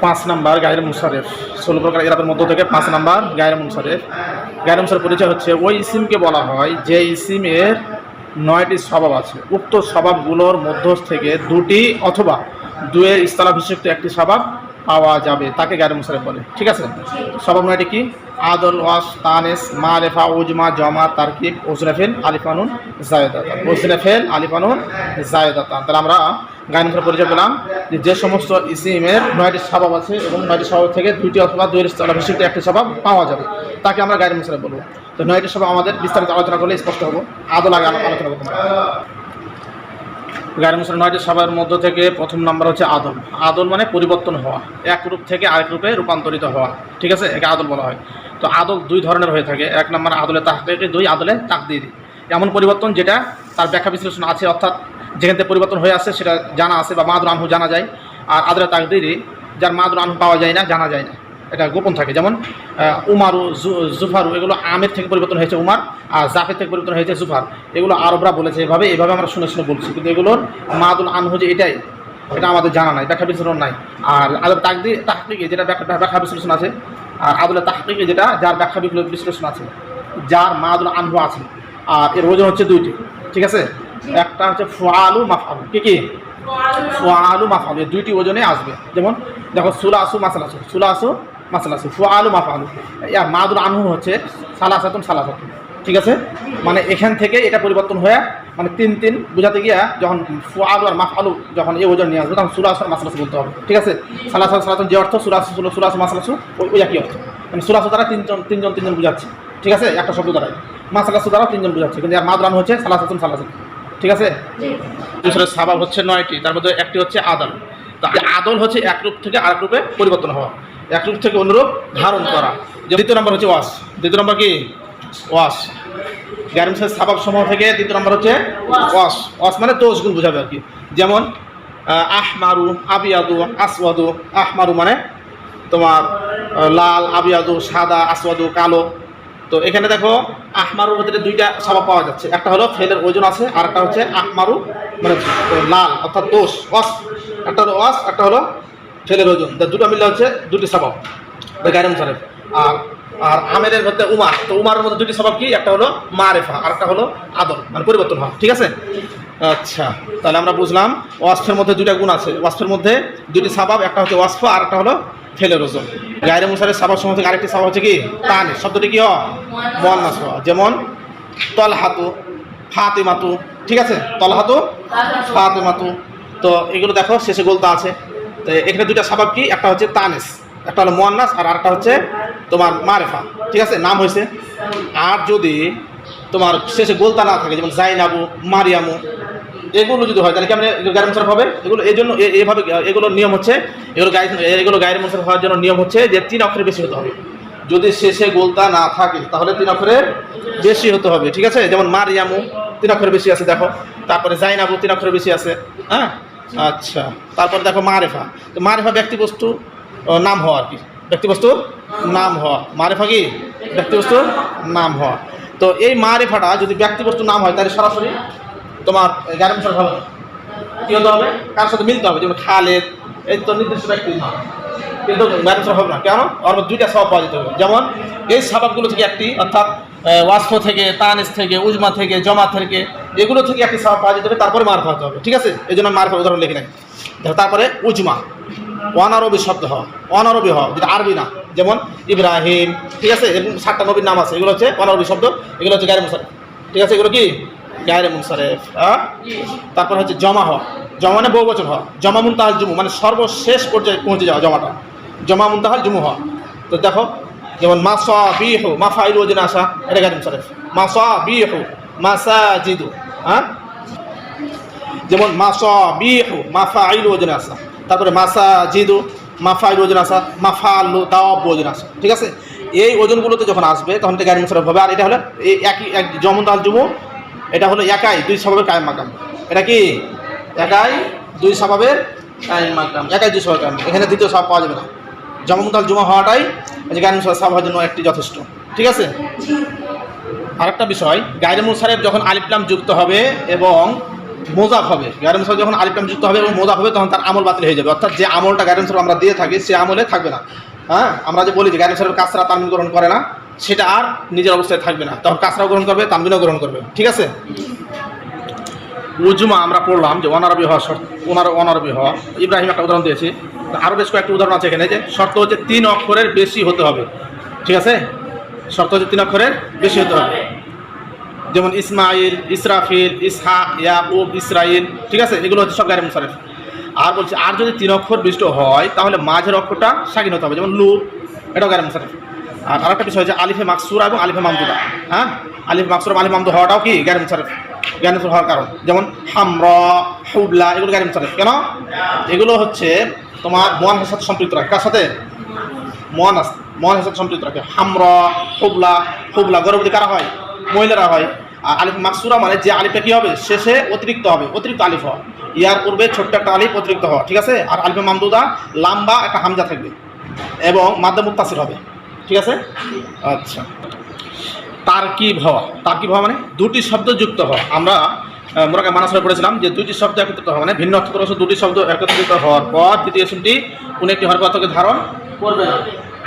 পাঁচ নাম্বার গায়ের মুসারেফ ষোলো প্রকার ইরাদের মধ্য থেকে পাঁচ নাম্বার গায়ের মুসারেফ গায়ের মুসারের পরিচয় হচ্ছে ওই ইসিমকে বলা হয় যে ইসিমের নয়টি স্বভাব আছে। উক্ত স্বভাবগুলোর মধ্য থেকে দুটি অথবা দুয়ের স্থলাভিষিক্ত একটি স্বভাব পাওয়া যাবে, তাকে গায়ের মুসারেফ বলে ঠিক আছে? স্বভাব নয়টি কি? আদল, ওয়াস, তানেস, মা, রেফা, উজমা, জমা, তারকিব ওজনেফেল আলিফানুন জায়দাতান ওজনেফেল আলিফানুন জায়দাতান তাহলে আমরা গায়নফের পরিচয় পেলাম যে সমস্ত ইসিমের নয়টি স্বভাব আছে এবং নয়টি স্বভাব থেকে দুইটি অথবা দুইয়ের স্থলাভিষিক্ত একটি স্বভাব পাওয়া যাবে, তাকে আমরা গায়ের মুসারে বলব। তো নয়টি স্বভাব আমাদের বিস্তারিত আলোচনা করলে স্পষ্ট হব। আদল আগে আলো- আলোচনা করব গায়ের মুসার নয়টি স্বভাবের মধ্য থেকে প্রথম নাম্বার হচ্ছে আদল। আদল মানে পরিবর্তন হওয়া। এক রূপ থেকে আরেক রূপে রূপান্তরিত হওয়া। ঠিক আছে? একে আদল বলা হয়। তো আদল দুই ধরনের হয়ে থাকে। এক নম্বর আদলে তাহকে দুই আদলে তাকদিরি। এমন পরিবর্তন যেটা তার ব্যাখ্যা বিশ্লেষণ আছে, অর্থাৎ যেখান থেকে পরিবর্তন হয়ে আসছে সেটা জানা আছে বা মাদুর আনহু জানা যায়। আর আদলে তাকদিরি যার মাদুর আনহু পাওয়া যায় না, জানা যায় না। এটা গোপন থাকে। যেমন উমারু জুফারু এগুলো আমের থেকে পরিবর্তন হয়েছে উমার আর জাফের থেকে পরিবর্তন হয়েছে জুফার। এগুলো আরবরা বলেছে এভাবে এভাবে আমরা শুনে শুনে বলছি। কিন্তু এগুলোর মাদুল আনহু যে এটাই এটা আমাদের জানা নাই ব্যাখ্যা বিশ্লেষণ নাই। আর আদল তাকদি তাহকিকে যেটা ব্যাখ্যা বিশ্লেষণ আছে আর আদলে তাহকিকে যেটা যার ব্যাখ্যা বিশ্লেষণ আছে যার মাদুল আনহু আছে। আর এর ওজন হচ্ছে দুইটি ঠিক আছে? একটা হচ্ছে ফুয়ালু মাফালু কি কি? ফুয়ালু মাফালু দুইটি ওজনে আসবে। যেমন দেখো সুলা আসু মাসাল সুলা আসু মাসাল আসু ফুয়ালু মাফালু। ইয়া মাদুল আনহু হচ্ছে সালাসাতুন সালাসাতুন। ঠিক আছে? মানে এখান থেকে এটা পরিবর্তন হয়ে মানে তিন তিন বোঝাতে গিয়া যখন ফুয়ালু আর মাফালু যখন এই ওজন নিয়ে আসবে তখন সুরাস আসু আর মাসাল আসু বলতে হবে। ঠিক আছে? সালাসা সালাতুন যে অর্থ সুলা আসু সুলা আসু মাসাল আসু ওই ওই একই অর্থ। মানে সুলা আসু দ্বারা তিনজন তিনজন তিনজন বোঝাচ্ছে। ঠিক আছে? একটা শব্দ দ্বারাই। মাসাল আসু দ্বারা তিনজন বোঝাচ্ছে। কিন্তু আর মাদুল আনহু হচ্ছে সালাসাতুন সালাসাতুন। ঠিক আছে? দুসরের স্বভাব হচ্ছে নয়টি তার মধ্যে একটি হচ্ছে আদল। তা আদল হচ্ছে এক রূপ থেকে আরেক রূপে পরিবর্তন হওয়া। এক রূপ থেকে অনুরূপ ধারণ করা। দ্বিতীয় নম্বর হচ্ছে ওয়াস। দ্বিতীয় নম্বর কি? ওয়াস। গ্যারেন্সের স্বভাব সমূহ থেকে দ্বিতীয় নম্বর হচ্ছে ওয়াস। ওয়াস মানে তোষগুণ বোঝাবে আর কি। যেমন আহ, আহমারু আবিয়াদু আসওয়াদু। আহমারু মানে তোমার লাল আবিয়াদু সাদা আসওয়াদু কালো। তো এখানে দেখো আহমারুর ভিতরে দুইটা স্বভাব পাওয়া যাচ্ছে। একটা হলো ফেলের ওজন আছে আর একটা হচ্ছে আহমারু মানে লাল অর্থাৎ দোষ অস একটা হলো অস একটা হলো ফেলের ওজন দুটো মিলে হচ্ছে দুটি স্বভাব গাইরাম সাহেব আর আর আমেরের মধ্যে উমার। তো উমারের মধ্যে দুটি স্বভাব কি? একটা হলো মারেফা, আর একটা হলো আদল মানে পরিবর্তন হওয়া। ঠিক আছে? আচ্ছা তাহলে আমরা বুঝলাম ওয়াসফের মধ্যে দুটা গুণ আছে। ওয়াসফের মধ্যে দুটি স্বভাব, একটা হচ্ছে ওয়াসফ আর একটা হলো ফেলের ওজন গায়ের মুসারের স্বভাব সময় থেকে আরেকটি স্বভাব হচ্ছে কি? তানে। শব্দটি কি হওয়া যেমন তল হাতু ফাতে মাতু ঠিক আছে? তল হাতু ফাতে মাতু তো এগুলো দেখো, শেষে গোলতা আছে। এখানে দুইটা স্বভাব কি? একটা হচ্ছে তানেস, একটা হলো মোয়ান্নাস, আর আরেকটা হচ্ছে তোমার মারেফা। ঠিক আছে? নাম হয়েছে। আর যদি তোমার শেষে গোলতা না থাকে, যেমন জাইনাবু, মারিয়ামু, এগুলো যদি হয়, তাহলে কেমন গায়ের মুসারফ হবে? এগুলো এই জন্য এভাবে এগুলোর নিয়ম হচ্ছে, এগুলো গায়ে এগুলো গায়ের মুসারফ হওয়ার জন্য নিয়ম হচ্ছে যে তিন অক্ষরের বেশি হতে হবে। যদি শেষে গোলতা না থাকে, তাহলে তিন অক্ষরের বেশি হতে হবে। ঠিক আছে? যেমন মারিয়ামু, তিন অক্ষরের বেশি আছে, দেখো। তারপরে জাইনাবু, তিন অক্ষরের বেশি আছে। হ্যাঁ? আচ্ছা তারপরে দেখো মারেফা। তো মারেফা ব্যক্তিবস্তু নাম হওয়া আর কি। ব্যক্তিবস্তু নাম হওয়া। মারেফা কি? ব্যক্তিবস্তু নাম হওয়া। তো এই মারেফাটা যদি ব্যক্তিবস্তু নাম হয়, তাহলে সরাসরি তোমার গ্যারাম হবে। কি হতে হবে? কার সাথে মিলতে হবে? যেমন খালেদ, এই তো নির্দিষ্ট ব্যক্তির নাম কিন্তু গ্যারাম হবে না। কেন? মধ্যে দুইটা স্বভাব পাওয়া যেতে হবে। যেমন, এই স্বভাবগুলো থেকে একটি, অর্থাৎ ওয়াসফ থেকে তানিস থেকে, উজমা থেকে জমা থেকে এগুলো থেকে একটি স্বভাব পাওয়া যেতে হবে তারপরে মারফা হতে হবে, ঠিক আছে? এই জন্য মার উদাহরণ লিখে দেখো, তারপরে উজমা। অনারবি শব্দ হওয়া অনারবি হওয়া যেটা আরবি না, যেমন ইব্রাহিম, ঠিক আছে? এরকম সাতটা নবীর নাম আছে, এগুলো হচ্ছে অনারবি শব্দ, এগুলো হচ্ছে গায়ের মুসারেফ ঠিক আছে? এগুলো কি? গায়ের মুসারেফ হ্যাঁ তারপর হচ্ছে জমা হওয়া জমা মানে বহু বছর হওয়া জমা মুনতাহাল জুমু মানে সর্বশেষ পর্যায়ে পৌঁছে যাওয়া জমাটা। জমা মুনতাহাল জুমু হওয়া তো দেখো, যেমন মাসা বিহু মাফাইল ওজন আসা, এটা গায়ের মুসারেফ মাসা বিহু মাসাজিদু হ্যাঁ? যেমন মাসা বিহু মাফা আইল ওজন আসা তারপরে মাসা জিদু মাফা আইল ওজন আসা মাফা আল্লু দাওয়াব ওজন আসা ঠিক আছে? এই ওজনগুলোতে যখন আসবে, তখন এটা গাড়ি মুসারফ হবে। আর এটা হলো একই, এক জমন দাল জুমু, এটা হলো একাই, দুই স্বভাবের কায়েম মাকাম। এটা কি? একাই, দুই স্বভাবের কায়েম মাকাম। একাই দুই স্বভাবের কায়েম এখানে দ্বিতীয় স্বভাব পাওয়া যাবে না। জমন জুমা হওয়াটাই যে মুসার স্বভাবের জন্য একটি যথেষ্ট। ঠিক আছে? আরেকটা বিষয় গাইরে মুসারেফ যখন আলিফলাম যুক্ত হবে এবং মোজাফ হবে, গায়ের মুসাফ যখন আলিফ লাম যুক্ত হবে এবং মোজাফ হবে, তখন তার আমল বাতিল হয়ে যাবে। অর্থাৎ যে আমলটা গায়ের মুসাফ আমরা দিয়ে থাকি, সে আমলে থাকবে না। হ্যাঁ? আমরা যে বলি যে গায়ের মুসাফের কাসরা তানবিন গ্রহণ করে না, সেটা আর নিজের অবস্থায় থাকবে না। তখন কাসরাও গ্রহণ করবে, তানবিনও গ্রহণ করবে। ঠিক আছে? উজমা আমরা পড়লাম যে অনারবি হওয়া শর্ত, ওনার অনারবি হওয়া। ইব্রাহিম একটা উদাহরণ দিয়েছি। আরও বেশ কয়েকটি উদাহরণ আছে এখানে, যে শর্ত হচ্ছে তিন অক্ষরের বেশি হতে হবে। ঠিক আছে? শর্ত হচ্ছে তিন অক্ষরের বেশি হতে হবে। যেমন ইসমাইল, ইসরাফিল, ইসহাক, ইয়াকুব, ইসরাইল, ঠিক আছে? এগুলো হচ্ছে সব গায়ের মুসারেফ আর বলছে, আর যদি তিন অক্ষর বিশিষ্ট হয়, তাহলে মাঝের অক্ষরটা স্বাধীন হতে হবে। যেমন লুপ এটাও গায়ের মুসারেফ আর আরেকটা বিষয় হচ্ছে আলিফে মাকসুরা এবং আলিফে মামদুদা। হ্যাঁ? আলিফ মাকসুরা আলিফ মামদু হওয়াটাও কি? গায়ের মুসারেফ মুসারেফ হওয়ার কারণ। যেমন হামরা, হুবলা, এগুলো গায়ের মুসারেফ কেন? এগুলো হচ্ছে তোমার মোয়ানের সাথে সম্পৃক্ত রাখে। কার সাথে? মহানাস মহানের সাথে সম্পৃক্ত রাখে। হামরা, হুবলা হুবলা গর্ভবতী কারা হয়? মহিলারা হয়। আর আলিফ মাকসুরা মানে যে আলিফটা কী হবে? শেষে অতিরিক্ত হবে। অতিরিক্ত আলিফ হওয়া ইয়ার পূর্বে ছোট্ট একটা আলিফ অতিরিক্ত হওয়া ঠিক আছে? আর আলিফে মামদুদা, লাম্বা একটা হামজা থাকবে এবং মাদ্দা মুত্তাসির হবে। ঠিক আছে? আচ্ছা। তার্কিব হওয়া তার্কিব হওয়া মানে? দুটি শব্দ যুক্ত হওয়া আমরা মোরাকে মানাসরে পড়েছিলাম যে দুটি শব্দ একত্রিত হওয়া মানে ভিন্ন অর্থ দুটি শব্দ একত্রিত হওয়ার পর দ্বিতীয় শুনটি কোনো একটি হরফ অর্থকে ধারণ করবে না।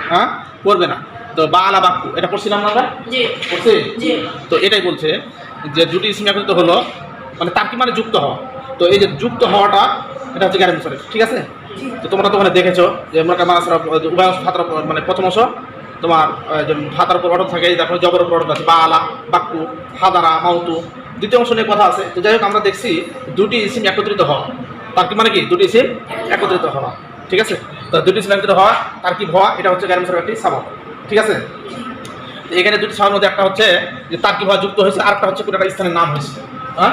হ্যাঁ? করবে না। তো বা আলা বাক্য এটা পড়ছিলাম না আমরা? পড়ছি? তো এটাই বলছে যে দুটি ইসিম একত্রিত হলো মানে তার্কিব মানে যুক্ত হওয়া? তো এই যে যুক্ত হওয়াটা এটা হচ্ছে গ্যারেন মুসারেফ ঠিক আছে? তো তোমরা তো ওখানে দেখেছ যে মোরাকে মানাসরা উভয় অংশ ফাতার উপর- মানে প্রথম অংশ তোমার ফাতার উপর অটক থাকে দেখো জবর উপর অটক আছে বা আলা বাক্কু হাদারা মাউতু দ্বিতীয় অংশ নিয়ে কথা আছে। তো যাই হোক আমরা দেখছি দুটি ইসিম একত্রিত হওয়া। তার কি মানে কি? দুটি ইসিম একত্রিত হওয়া ঠিক আছে? তো দুটি ইসিম একত্রিত হওয়া তার কি হওয়া? এটা হচ্ছে গ্যারেন মুসারেফ একটি স্বভাব ঠিক আছে? এখানে দুটি স্বভাবের মধ্যে একটা হচ্ছে যে তার কি যুক্ত হয়েছে আর একটা হচ্ছে কোনো একটা স্থানের নাম হয়েছে। হ্যাঁ?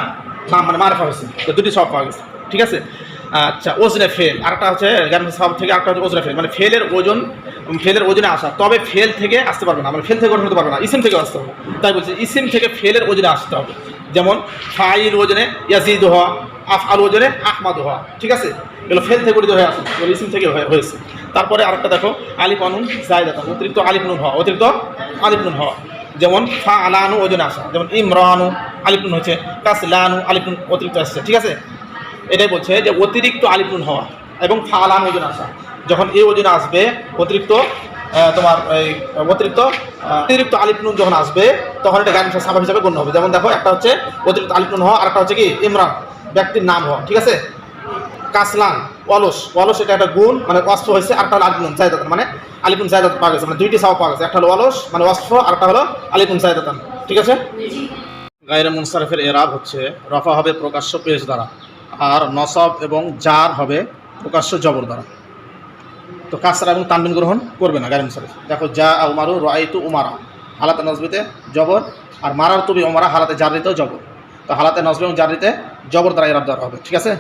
নাম মানে মারফা হয়েছে। তো দুটি সব পাওয়া গেছে। ঠিক আছে? আচ্ছা ওজনে ফেল। আরেকটা হচ্ছে জ্ঞান সব থেকে আরেকটা হচ্ছে ওজনে ফেল। মানে ফেলের ওজন, ফেলের ওজনে আসা। তবে ফেল থেকে আসতে পারবে না। মানে ফেল থেকে গঠন হতে পারবে না। ইসিম থেকে আসতে হবে। তাই বলছি, ইসিম থেকে ফেলের ওজনে আসতে হবে। যেমন, ফাইল ওজনে ইয়াজিদ হওয়া, আফআল ওজনে আহমাদ হওয়া। ঠিক আছে? এগুলো ফেল থেকে গঠিত হয়ে আসে। ইসিম থেকে হয়ে- হয়েছে। তারপরে আরেকটা দেখো, আলিফ আনুন জায়দাতা অতিরিক্ত আলিফ নুন হওয়া, অতিরিক্ত আলিফ নুন হওয়া। যেমন ফা আলানু ওজন আসা, যেমন ইমরানু আলিপুন হচ্ছে কাসলানু আলিপুন অতিরিক্ত আসছে, ঠিক আছে? এটাই বলছে যে অতিরিক্ত আলিপুন হওয়া এবং ফা আলান ওজন আসা। যখন এই ওজনে আসবে, অতিরিক্ত তোমার এই, অতিরিক্ত অতিরিক্ত আলিপুন যখন আসবে, তখন এটা গান সাবাব হিসাবে গণ্য হবে। যেমন দেখো, একটা হচ্ছে অতিরিক্ত আলিপুন হওয়া আর একটা হচ্ছে কি? ইমরান, ব্যক্তির নাম হওয়া, ঠিক আছে? কাসলান, অলস। অলস এটা একটা গুণ মানে অস্ত্র হয়েছে আরেকটা হলো আলিপুন জায়দাতান। মানে আলিপুন জায়দাত পাওয়া গেছে মানে দুইটি সাও পাওয়া গেছে, একটা হলো অলস মানে অস্ত্র আর একটা হলো আলিপুন জায়দাতান। ঠিক আছে? গায়রে মুনসারফের এরাব হচ্ছে, রফা হবে প্রকাশ্য পেশ দ্বারা, আর নসব এবং জার হবে প্রকাশ্য জবর দ্বারা। তো কাসরা এবং তানবিন গ্রহণ করবে না গায়রে মুনসারফ। দেখো যা উমারু রাইতু উমারা, হালাতে নজবিতে জবর, আর মারার তুবি উমারা হালাতে জারিতেও জবর। তো হালাতে নজবে এবং জারিতে জবর দ্বারা এরাব দ্বারা হবে, ঠিক আছে?